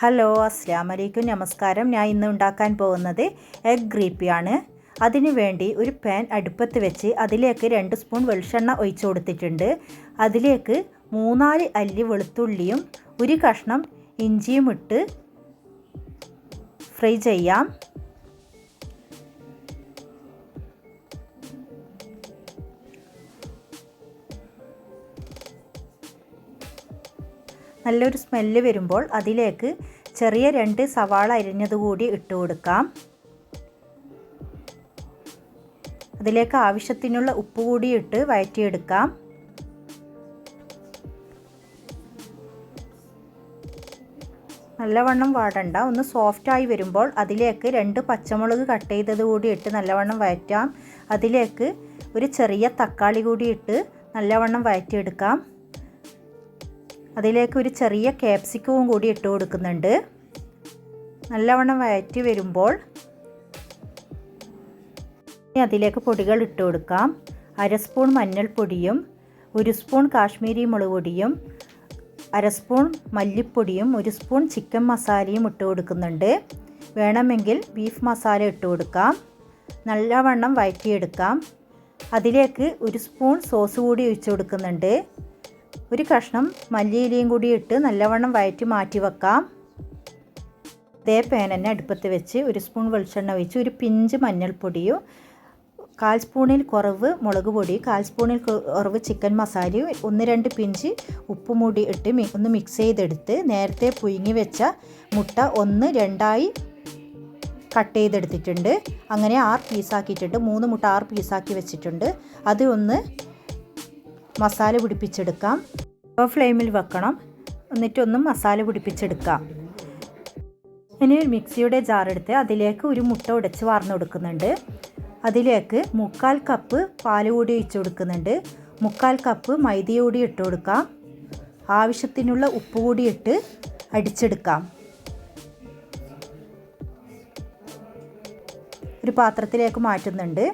Hello അസ്സാം അലൈക്കും നമസ്കാരം. ഞാൻ ഇന്ന് ഉണ്ടാക്കാൻ പോകുന്നത് എഗ് ഗ്രീപ്പിയാണ് അതിനു വേണ്ടി ഒരു പാൻ അടുപ്പത്ത് വെച്ച് അതിലേക്ക് രണ്ട് സ്പൂൺ വെളിച്ചെണ്ണ ഒഴിച്ചു കൊടുത്തിട്ടുണ്ട്. അതിലേക്ക് മൂന്നാൽ അല്ലി വെളുത്തുള്ളിയും ഒരു കഷ്ണം ഇഞ്ചിയും ഇട്ട് ഫ്രൈ ചെയ്യാം. നല്ലൊരു സ്മെല്ല് വരുമ്പോൾ അതിലേക്ക് ചെറിയ രണ്ട് സവാള അരിഞ്ഞതുകൂടി ഇട്ട് കൊടുക്കാം. അതിലേക്ക് ആവശ്യത്തിനുള്ള ഉപ്പ് കൂടി ഇട്ട് വഴറ്റിയെടുക്കാം. നല്ലവണ്ണം വാടണ്ട. ഒന്ന് സോഫ്റ്റായി വരുമ്പോൾ അതിലേക്ക് രണ്ട് പച്ചമുളക് കട്ട് ചെയ്തത് കൂടി ഇട്ട് നല്ലവണ്ണം വഴറ്റാം. അതിലേക്ക് ഒരു ചെറിയ തക്കാളി കൂടി ഇട്ട് നല്ലവണ്ണം വഴറ്റിയെടുക്കാം. അതിലേക്ക് ഒരു ചെറിയ ക്യാപ്സിക്കവും കൂടി ഇട്ട് കൊടുക്കുന്നുണ്ട്. നല്ലവണ്ണം വഴറ്റി വരുമ്പോൾ അതിലേക്ക് പൊടികൾ ഇട്ട് കൊടുക്കാം. അര സ്പൂൺ മഞ്ഞൾപ്പൊടിയും ഒരു സ്പൂൺ കാശ്മീരി മുളക് പൊടിയും അര സ്പൂൺ മല്ലിപ്പൊടിയും ഒരു സ്പൂൺ ചിക്കൻ മസാലയും ഇട്ട് കൊടുക്കുന്നുണ്ട്. വേണമെങ്കിൽ ബീഫ് മസാല ഇട്ട് കൊടുക്കാം. നല്ലവണ്ണം വഴറ്റിയെടുക്കാം അതിലേക്ക് ഒരു സ്പൂൺ സോസ് കൂടി ഒഴിച്ചു കൊടുക്കുന്നുണ്ട്. ഒരു കഷ്ണം മല്ലിയിലയും കൂടി ഇട്ട് നല്ലവണ്ണം വയറ്റി മാറ്റി വെക്കാം. അതേ പാൻ തന്നെ അടുപ്പത്ത് വെച്ച് ഒരു സ്പൂൺ വെളിച്ചെണ്ണ ഒഴിച്ച് ഒരു പിഞ്ച് മഞ്ഞൾപ്പൊടിയും കാൽ സ്പൂണിൽ കുറവ് മുളക് പൊടി കാൽ സ്പൂണിൽ കുറവ് ചിക്കൻ മസാലയും ഒന്ന് രണ്ട് പിഞ്ച് ഉപ്പ് മൂടി ഇട്ട് ഒന്ന് മിക്സ് ചെയ്തെടുത്ത് നേരത്തെ പുഴുങ്ങി വെച്ച മുട്ട ഒന്ന് രണ്ടായി കട്ട് ചെയ്തെടുത്തിട്ടുണ്ട്. അങ്ങനെ ആറ് പീസാക്കിയിട്ടുണ്ട് മൂന്ന് മുട്ട ആറ് പീസാക്കി വെച്ചിട്ടുണ്ട്. അത് ഒന്ന് മസാല പിടിപ്പിച്ചെടുക്കാം. ലോ ഫ്ലെയിമിൽ വെക്കണം. എന്നിട്ടൊന്നും മസാല പിടിപ്പിച്ചെടുക്കാം. ഇനി ഒരു മിക്സിയുടെ ജാറെടുത്ത് അതിലേക്ക് ഒരു മുട്ട ഉടച്ച് വാർന്നു കൊടുക്കുന്നുണ്ട്. അതിലേക്ക് മുക്കാൽ കപ്പ് പാൽ കൂടി ഒഴിച്ച് കൊടുക്കുന്നുണ്ട്. മുക്കാൽ കപ്പ് മൈദ കൂടി ഇട്ട് കൊടുക്കാം. ആവശ്യത്തിനുള്ള ഉപ്പ് കൂടി ഇട്ട് അടിച്ചെടുക്കാം. ഒരു പാത്രത്തിലേക്ക് മാറ്റുന്നുണ്ട്.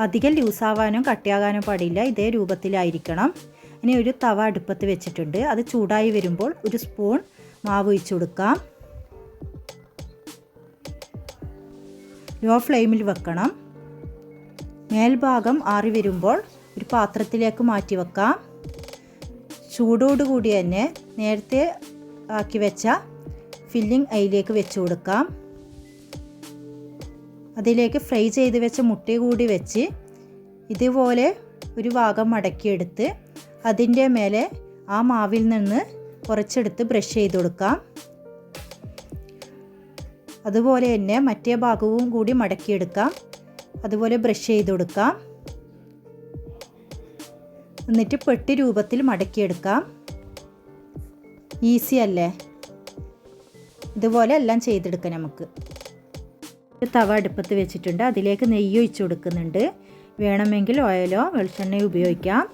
അധികം ലൂസാവാനും കട്ടിയാകാനും പാടില്ല. ഇതേ രൂപത്തിലായിരിക്കണം. ഇനി ഒരു തവ അടുപ്പത്ത് വെച്ചിട്ടുണ്ട്. അത് ചൂടായി വരുമ്പോൾ ഒരു സ്പൂൺ മാവ് ഒഴിച്ചു കൊടുക്കാം. ലോ ഫ്ലെയിമിൽ വെക്കണം. മേൽഭാഗം ആറി വരുമ്പോൾ ഒരു പാത്രത്തിലേക്ക് മാറ്റി വെക്കാം. ചൂടോടുകൂടി തന്നെ നേരത്തെ ആക്കി വെച്ച ഫില്ലിംഗ് അതിലേക്ക് വെച്ച് കൊടുക്കാം. അതിലേക്ക് ഫ്രൈ ചെയ്ത് വെച്ച മുട്ട കൂടി വെച്ച് ഇതുപോലെ ഒരു ഭാഗം മടക്കിയെടുത്ത് അതിന്റെ മേലെ ആ മാവിൽ നിന്ന് കുറച്ചെടുത്ത് ബ്രഷ് ചെയ്ത് കൊടുക്കാം. അതുപോലെ തന്നെ മറ്റേ ഭാഗവും കൂടി മടക്കിയെടുക്കാം. അതുപോലെ ബ്രഷ് ചെയ്ത് കൊടുക്കാം. എന്നിട്ട് പെട്ടി രൂപത്തിൽ മടക്കിയെടുക്കാം. ഈസി അല്ലേ? ഇതുപോലെ എല്ലാം ചെയ്തെടുക്കാം നമുക്ക്. തവ അടുപ്പത്ത് വെച്ചിട്ടുണ്ട്. അതിലേക്ക് നെയ്യ് ഒഴിച്ച് കൊടുക്കുന്നുണ്ട്. വേണമെങ്കിൽ ഓയിലോ വെളിച്ചെണ്ണയോ ഉപയോഗിക്കാം.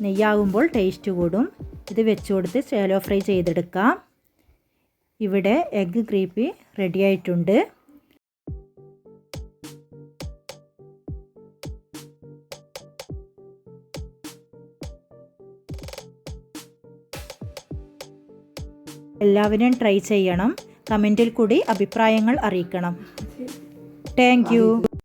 നെയ്യാകുമ്പോൾ ടേസ്റ്റ് കൂടും. ഇത് വെച്ച് കൊടുത്ത് ശേലോ ഫ്രൈ ചെയ്തെടുക്കാം. ഇവിടെ എഗ്ഗ് ക്രീപ്പി റെഡി ആയിട്ടുണ്ട്. എല്ലാവരും ട്രൈ ചെയ്യണം. കമന്റിൽ കൂടി അഭിപ്രായങ്ങൾ അറിയിക്കണം. Thank you